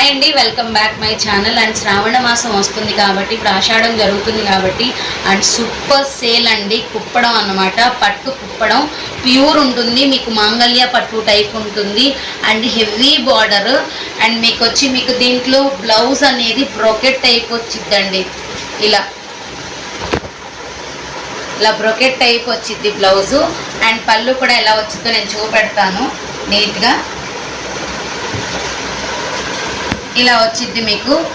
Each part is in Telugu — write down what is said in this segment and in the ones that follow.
హాయ్ అండి welcome back my channel and శ్రావణ మాసం వస్తుంది కాబట్టి ఇప్పుడు ఆషాఢం జరుగుతుంది కాబట్టి అండ్ సూపర్ సేల్ అండి. కుప్పడం అన్నమాట. పట్టు కుప్పడం. ప్యూర్ ఉంటుంది. మీకు మాంగళ్య పట్టు టైప్ ఉంటుంది. అండ్ హెవీ బార్డర్ అండ్ మీకు వచ్చి మీకు దీంట్లో బ్లౌజ్ అనేది బ్రోకెట్ టైప్ వచ్చిద్దండి. ఇలా. ఇలా బ్రొకెట్ టైప్ వచ్చింది బ్లౌజు అండ్ పళ్ళు కూడా ఎలా వచ్చిందో నేను చూపెడతాను. నీట్గా ఇలా వచ్చిద్ది మీకు.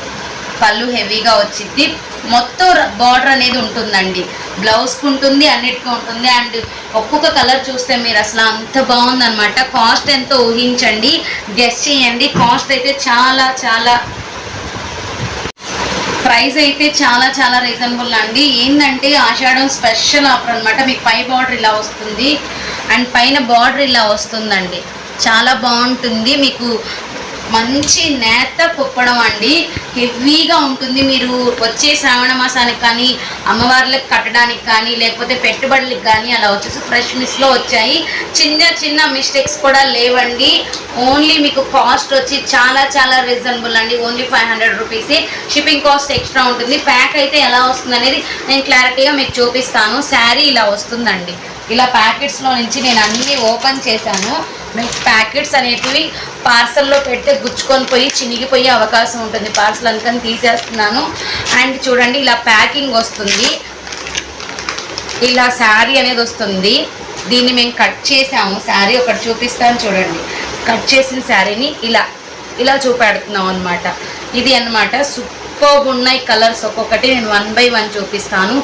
పళ్ళు హెవీగా వచ్చిద్ది. మొత్తం బార్డర్ అనేది ఉంటుందండి. బ్లౌజ్కి ఉంటుంది అన్నిటికీ ఉంటుంది. అండ్ ఒక్కొక్క కలర్ చూస్తే మీరు అసలు అంత బాగుందనమాట కాస్ట్ ఎంతో ఊహించండి. గెస్ చేయండి. కాస్ట్ అయితే చాలా చాలా ప్రైస్ అయితే చాలా చాలా రీజనబుల్ అండి. ఏంటంటే ఆషాఢం స్పెషల్ ఆఫర్ అనమాట మీకు పై బార్డర్ ఇలా వస్తుంది. అండ్ పైన బార్డర్ ఇలా వస్తుందండి. చాలా బాగుంటుంది. మీకు మంచి నేత కుప్పడం అండి. హెవీగా ఉంటుంది మీరు వచ్చే శ్రావణ మాసానికి కానీ అమ్మవార్లకు కట్టడానికి కానీ లేకపోతే పెట్టుబడులకు కానీ అలా వచ్చేసి ఫ్రెష్ మిస్లో వచ్చాయి. చిన్న చిన్న మిస్టేక్స్ కూడా లేవండి. ఓన్లీ మీకు కాస్ట్ వచ్చి చాలా చాలా రీజనబుల్ అండి. ఓన్లీ ఫైవ్ హండ్రెడ్ రూపీసే షిప్పింగ్ కాస్ట్ ఎక్స్ట్రా ఉంటుంది. ప్యాక్ అయితే ఎలా వస్తుంది అనేది నేను క్లారిటీగా మీకు చూపిస్తాను. శారీ ఇలా వస్తుందండి. ఇలా ప్యాకెట్స్లో నుంచి నేను అన్నీ ఓపెన్ చేశాను. మీకు ప్యాకెట్స్ అనేటివి పార్సల్లో పెడితే గుచ్చుకొని పోయి చినిగిపోయే అవకాశం ఉంటుంది. పార్సల్ అందుకని తీసేస్తున్నాను. అండ్ చూడండి ఇలా ప్యాకింగ్ వస్తుంది. ఇలా శారీ అనేది వస్తుంది. దీన్ని మేము కట్ చేసాము. శారీ ఒకటి చూపిస్తాను చూడండి. కట్ చేసిన శారీని ఇలా ఇలా చూపెడుతున్నాం అనమాట ఇది అన్నమాట సూపర్ ఉన్నాయి కలర్స్ ఒక్కొక్కటి నేను వన్ బై వన్ చూపిస్తాను.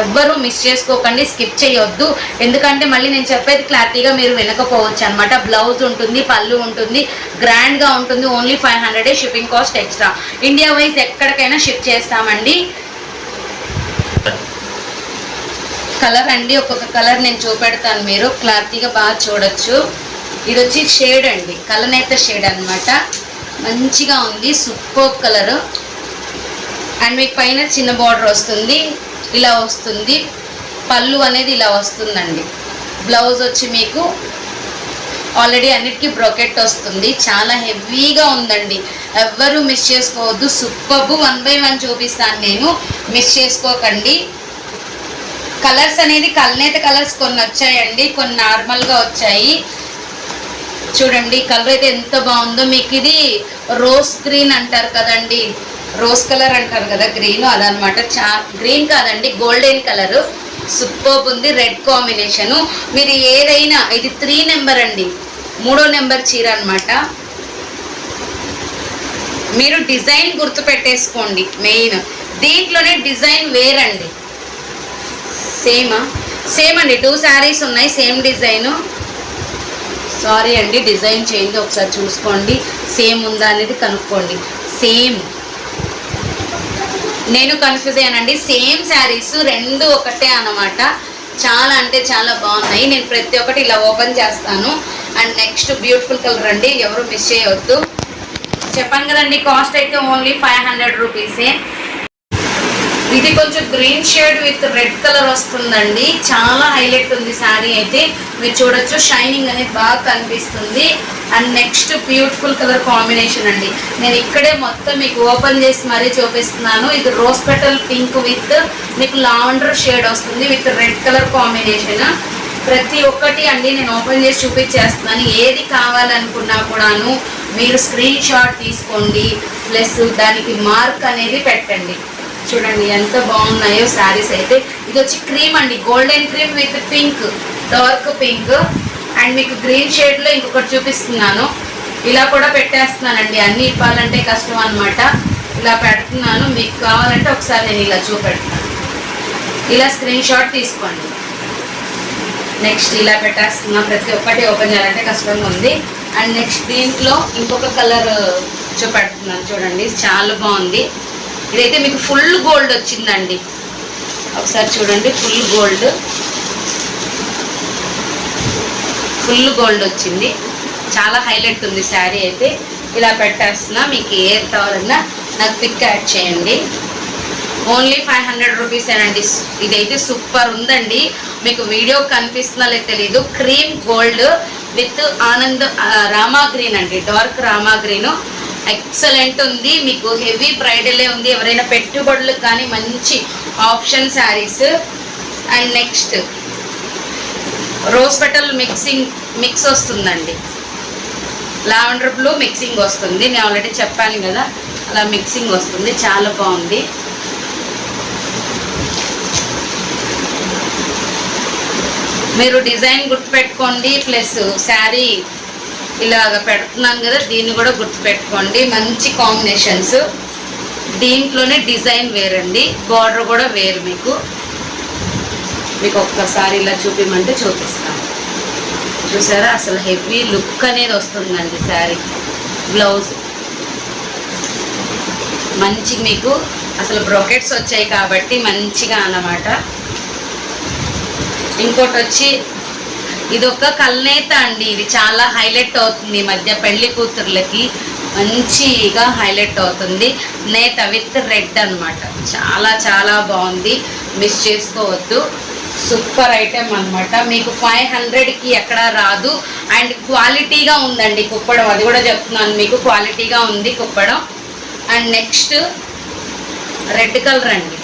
ఎవ్వరూ మిస్ చేసుకోకండి స్కిప్ చేయొద్దు. ఎందుకంటే మళ్ళీ నేను చెప్పేది క్లారిటీగా మీరు వినకపోవచ్చు అనమాట బ్లౌజ్ ఉంటుంది పళ్ళు ఉంటుంది గ్రాండ్గా ఉంటుంది ఓన్లీ ఫైవ్ హండ్రెడే shipping cost extra. India wise ఎక్కడికైనా షిప్ చేస్తామండి. కలర్ అండి ఒక్కొక్క కలర్ నేను చూపెడతాను మీరు. క్లారిటీగా బాగా చూడొచ్చు. ఇది వచ్చి షేడ్ అండి కలనేత షేడ్ అన్నమాట. మంచిగా ఉంది సూపర్ కలర్. అండ్ మీకు పైన చిన్న బార్డర్ వస్తుంది ఇలా వస్తుంది. పళ్ళు అనేది ఇలా వస్తుందండి. బ్లౌజ్ వచ్చి మీకు ఆల్రెడీ అన్నిటికీ బ్రొకెట్ వస్తుంది. చాలా హెవీగా ఉందండి. ఎవ్వరూ మిస్ చేసుకోవద్దు. సూపర్బు వన్ బై వన్ చూపిస్తాను నేను. మిస్ చేసుకోకండి. కలర్స్ అనేది కల్నేత కలర్స్ కొన్ని వచ్చాయండి. కొన్ని నార్మల్గా వచ్చాయి. చూడండి కలర్ అయితే ఎంత బాగుందో. మీకు ఇది రోజ్ గ్రీన్ అంటారు కదండి. రోజ్ కలర్ అంటారు కదా గ్రీన్ అదనమాట. చా గ్రీన్ కాదండి గోల్డెన్ కలర్. సూపర్ ఉంది రెడ్ కాంబినేషను. మీరు ఏదైనా ఇది త్రీ నెంబర్ అండి మూడో నెంబర్ చీర అనమాట మీరు డిజైన్ గుర్తుపెట్టేసుకోండి మెయిన్. దీంట్లోనే డిజైన్ వేరండి. సేమా? సేమ్ అండి టూ శారీస్ ఉన్నాయి సేమ్ డిజైను. సారీ అండి డిజైన్ చేంజ్ ఒకసారి చూసుకోండి. సేమ్ ఉందా అనేది కనుక్కోండి. సేమ్. నేను కన్ఫ్యూజ్ అయ్యానండి. సేమ్ శారీస్ రెండు ఒకటే అన్నమాట. చాలా అంటే చాలా బాగున్నాయి. నేను ప్రతి ఒక్కటి ఇలా ఓపెన్ చేస్తాను. అండ్ నెక్స్ట్ బ్యూటిఫుల్ కలర్ అండి. ఎవరు మిస్ చేయవద్దు చెప్పాను కదండి కాస్ట్ అయితే ఓన్లీ ఫైవ్ హండ్రెడ్ రూపీసే ఇది కొంచెం green shade with red colour వస్తుందండి. చాలా హైలైట్ ఉంది శారీ అయితే. మీరు చూడొచ్చు షైనింగ్ అనేది బాగా కనిపిస్తుంది. And next beautiful colour combination అండి. నేను ఇక్కడే మొత్తం మీకు ఓపెన్ చేసి మరీ చూపిస్తున్నాను. ఇది రోజ్ పెటల్ పింక్ విత్ మీకు లావెండర్ షేడ్ వస్తుంది విత్ రెడ్ కలర్ కాంబినేషన్ ప్రతి ఒక్కటి అండి నేను ఓపెన్ చేసి చూపించేస్తున్నాను. ఏది కావాలనుకున్నా కూడాను మీరు స్క్రీన్ షాట్ తీసుకోండి. ప్లస్ దానికి మార్క్ అనేది పెట్టండి. చూడండి ఎంత బాగున్నాయో శారీస్ అయితే. ఇది వచ్చి క్రీమ్ అండి golden cream with pink dark pink. And మీకు గ్రీన్ షేడ్లో ఇంకొకటి చూపిస్తున్నాను. ఇలా కూడా పెట్టేస్తున్నానండి అన్నీ ఇవ్వాలంటే కష్టం అనమాట ఇలా పెడుతున్నాను మీకు కావాలంటే ఒకసారి నేను ఇలా చూపెడతాను. ఇలా స్క్రీన్ షాట్ తీసుకోండి. నెక్స్ట్ ఇలా పెట్టేస్తున్నా ప్రతి ఒక్కటి ఓపెన్ చేయాలంటే కష్టంగా ఉంది. అండ్ నెక్స్ట్ దీంట్లో ఇంకొక కలర్ చూపెడుతున్నాను చూడండి చాలా బాగుంది. ఇదైతే మీకు ఫుల్ గోల్డ్ వచ్చిందండి. ఒకసారి చూడండి ఫుల్ గోల్డ్. ఫుల్ గోల్డ్ వచ్చింది. చాలా హైలైట్ ఉంది శారీ అయితే. ఇలా పెట్టేస్తున్నా మీకు ఏది కావాలన్నా నాకు పిక్ యాడ్ చేయండి. ఓన్లీ ఫైవ్ హండ్రెడ్ రూపీసేనండి. ఇదైతే సూపర్ ఉందండి. మీకు వీడియో కనిపిస్తుందా లేదు తెలీదు. క్రీమ్ గోల్డ్ విత్ ఆనంద్ రామా గ్రీన్ అండి. Dark rama green. ఎక్సలెంట్ ఉంది. మీకు హెవీ బ్రైడలే ఉంది. ఎవరైనా పెట్టుబడులకు కానీ మంచి option sarees and next rose petal mixing mix వస్తుందండి. లావెండర్ బ్లూ మిక్సింగ్ వస్తుంది. నేను ఆల్రెడీ చెప్పాను కదా. అలా మిక్సింగ్ వస్తుంది. చాలా బాగుంది. మీరు డిజైన్ గుర్తుపెట్టుకోండి. ప్లస్ శారీ ఇలాగ పెడుతున్నాను కదా దీన్ని కూడా గుర్తుపెట్టుకోండి. మంచి కాంబినేషన్స్. దీంట్లోనే డిజైన్ వేరండి. బార్డర్ కూడా వేరు మీకు. మీకు ఒక్కసారి ఇలా చూపిమంటే చూపిస్తాను చూసారా? అసలు హెవీ లుక్ అనేది వస్తుందండి శారీ. బ్లౌజ్. మంచి మీకు అసలు బ్రొకెట్స్ వచ్చాయి కాబట్టి మంచిగా అన్నమాట. ఇంకోటి వచ్చి ఇది ఒక కల్నేత అండి. ఇది చాలా హైలైట్ అవుతుంది మధ్య పెళ్ళి కూతుర్లకి. మంచిగా హైలైట్ అవుతుంది. నేత విత్ రెడ్ అన్నమాట. చాలా చాలా బాగుంది. మిస్ చేసుకోవద్దు. సూపర్ ఐటెం అన్నమాట. మీకు ఫైవ్ హండ్రెడ్కి ఎక్కడ రాదు. అండ్ క్వాలిటీగా ఉందండి కుప్పడం. అది కూడా చెప్తున్నాను. మీకు క్వాలిటీగా ఉంది కుప్పడం. అండ్ నెక్స్ట్ రెడ్ కలర్ అండి.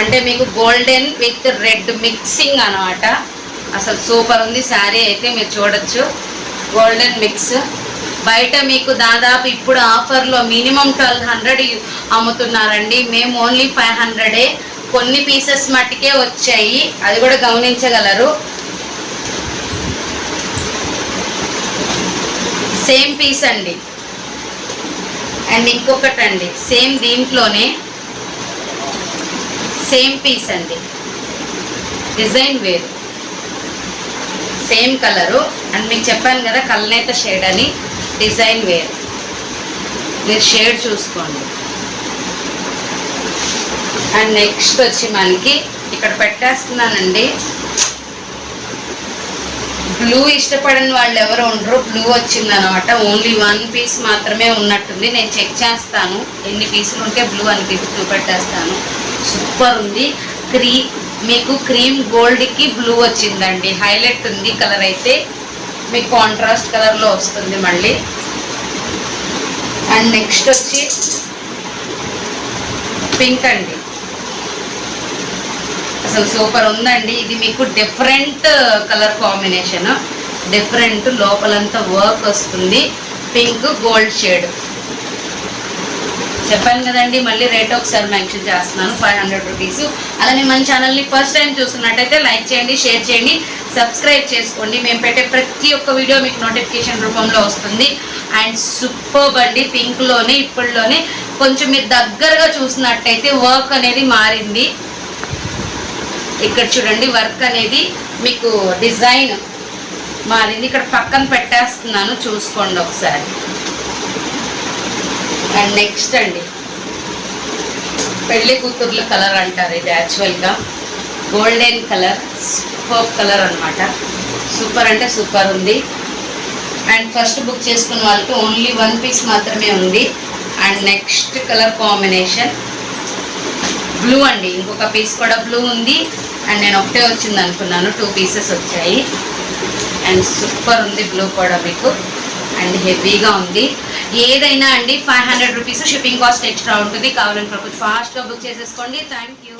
అంటే మీకు గోల్డెన్ విత్ రెడ్ మిక్సింగ్ అన్నమాట. అసలు సూపర్ ఉంది శారీ అయితే మీరు చూడొచ్చు. గోల్డెన్ మిక్స్ బయట మీకు దాదాపు ఇప్పుడు ఆఫర్లో మినిమం ట్వెల్వ్ హండ్రెడ్ అమ్ముతున్నారండి. మేము ఓన్లీ ఫైవ్ హండ్రెడే. కొన్ని పీసెస్ మట్టుకే వచ్చాయి. అది కూడా గమనించగలరు. సేమ్ పీస్ అండి. అండ్ ఇంకొకటి అండి సేమ్ దీంట్లోనే సేమ్ పీస్ అండి. డిజైన్ వేరు. Same colour. అండ్ మీకు చెప్పాను కదా కల్నేత షేడ్ అని డిజైన్ వేర్. మీరు షేడ్ చూసుకోండి. అండ్ నెక్స్ట్ వచ్చి మనకి ఇక్కడ పెట్టేస్తున్నానండి. బ్లూ ఇష్టపడని వాళ్ళు ఎవరు ఉండరు. బ్లూ వచ్చింది అనమాట ఓన్లీ వన్ పీస్ మాత్రమే ఉన్నట్టుంది. నేను చెక్ చేస్తాను. ఎన్ని పీసులు ఉంటే బ్లూ అని పీస్ చూపెట్టేస్తాను సూపర్ ఉంది. క్రీ మీకు క్రీమ్ గోల్డ్కి బ్లూ వచ్చిందండి. హైలైట్ ఉంది కలర్ అయితే మీకు కాంట్రాస్ట్ కలర్లో వస్తుంది మళ్ళీ. అండ్ నెక్స్ట్ వచ్చి పింక్ అండి. అసలు సూపర్ ఉందండి. ఇది మీకు డిఫరెంట్ కలర్ కాంబినేషన్ డిఫరెంట్ లోపలంతా వర్క్ వస్తుంది. పింక్ గోల్డ్ షేడ్ చెప్పాను కదండి మళ్ళీ రేట్ ఒకసారి మెన్షన్ చేస్తున్నాను ఫైవ్ హండ్రెడ్ రూపీస్ అలానే మన ఛానల్ని ఫస్ట్ టైం చూస్తున్నట్టయితే లైక్ చేయండి షేర్ చేయండి సబ్స్క్రైబ్ చేసుకోండి. మేము పెట్టే ప్రతి ఒక్క వీడియో మీకు నోటిఫికేషన్ రూపంలో వస్తుంది. అండ్ సూపర్ అండి పింక్లోనే ఇప్పుడులోనే కొంచెం మీరు దగ్గరగా చూసినట్టయితే వర్క్ అనేది మారింది. ఇక్కడ చూడండి వర్క్ అనేది మీకు డిజైన్ మారింది. ఇక్కడ పక్కన పెట్టేస్తున్నాను చూసుకోండి ఒకసారి. అండ్ నెక్స్ట్ అండి. పెళ్ళి కూతుర్ల కలర్ అంటారు ఇది యాక్చువల్గా గోల్డెన్ కలర్ సూపర్ కలర్ అనమాట సూపర్ అంటే సూపర్ ఉంది. అండ్ ఫస్ట్ బుక్ చేసుకున్న వాళ్ళకి ఓన్లీ వన్ పీస్ మాత్రమే ఉంది. And next colour combination blue అండి. ఇంకొక పీస్ కూడా బ్లూ ఉంది. అండ్ నేను ఒకటే వచ్చింది అనుకున్నాను టూ పీసెస్ వచ్చాయి. అండ్ సూపర్ ఉంది బ్లూ కూడా మీకు. అండ్ హెవీగా ఉంది. ఏదైనా అండి five hundred rupees shipping cost extra ఉంటుంది. కావాలని కొంచెం ఫాస్ట్గా బుక్ చేసేసుకోండి. Thank you